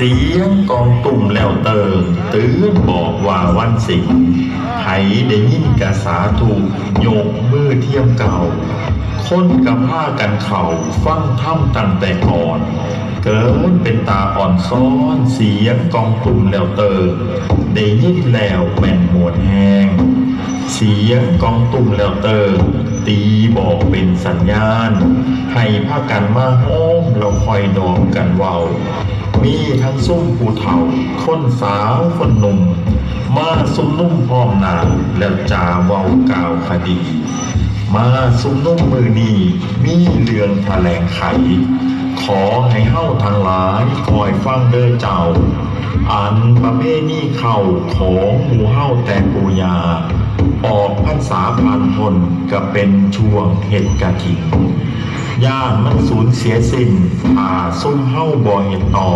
เสียงกองตุ่มแล้วเติมตื้นบอกว่าวันสิงไผได้ยินกระสาถูกโยกมือเทียมเก่า คนกับผ้ากันเข่าฟังถ้ำตั้งแต่ก่อน เกิดเป็นตาอ่อนซ้อนเสียงกองตุ่มแล้วเติมได้ยินแล้วแม่นมวนแห เสียงกองตุ่มแล้วเติมตีบอกเป็นสัญญาณ ให้พากันมาโฮมเราคอยดองกันเว้า มีทั้งซุ่มผู้เฒ่า คนสาวคนหนุ่ม มาซุ่มนุ่มพร้อมหนาแล้วจาเว้ากาวคดี มาซุ่มนุ่มมือนีมีเรื่องแถลงไข ขอให้เฮ้าทางหลายคอยฟังเด้อเจ้า อันประเพณีเข้าของหมูเฮ้าแต่ปูยา ออกพรรษาพันทนก็เป็นช่วงเหตุกะถิย่านมันสูญเสียสิ้นผ่าซุ่มเฮ้าบ่อเห็นต่อ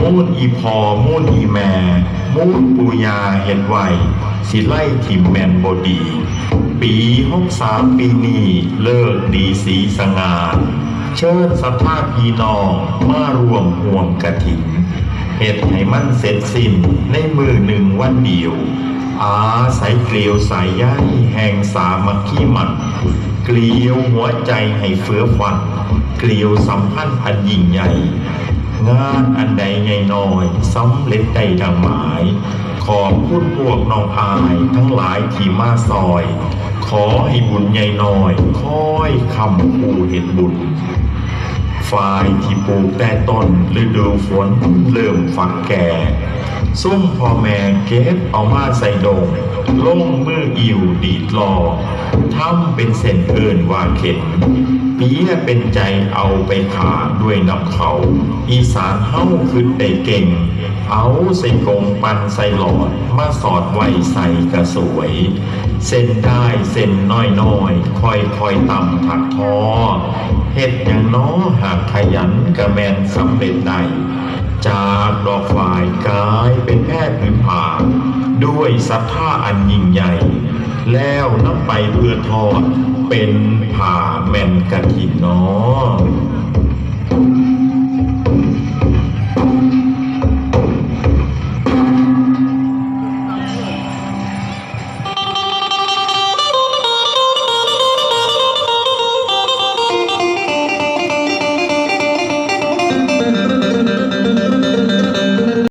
มูนอีพอมูนอีแม่ มูนปูยาเห็นไวสิไล่ทิมแมนบดี ปีหกสามปีนี้เลิกดีสีสงาเชิญสัทธาพี่น้องมารวมห่วมกระถินเหตุให้มันเสร็จสิ้นในมือหนึ่งวันเดียว อาศัยเกลียวสายใยแห่งสามัคคีมันเกลียวหัวใจให้เฟื้อฟัน เกลียวสัมพันธ์อันยิ่งใหญ่ งานอันใดใหญ่น้อยสำเร็จได้ดังหมาย ขอบคุณพวกน้องอายทั้งหลายที่มาซอย ขอให้บุญใหญ่น้อย ค่อยคำคูเห็นบุญ ฝ่ายที่ปลูกแต่ต้นฤดูฝนเริ่มฝักแก่ซุ่มพ่อแม่เก็บเอามาใส่ดงลงมืออิวดีดลอทำเป็นเส้นเอินว่าเข็นเปียเป็นใจเอาไปขาด้วยน้ำเขา อีสานเฮ้าคือได้เก่ง เอาใส่กงปันใส่หลอด มาสอดไว้ใส่กระสวย เส้นได้เส้นน้อยน้อยค่อยค่อยต่ำถักทอเฮ็ดอย่างน้อหากขยันกระแมนสำเร็จได้จากดอกฝ่ายกลายเป็นแพทย์พื้นผาด้วยศรัทธาอันยิ่งใหญ่ แล้วนำไปเพื่อทอดเป็นผ่าแม่นกระถินน้อ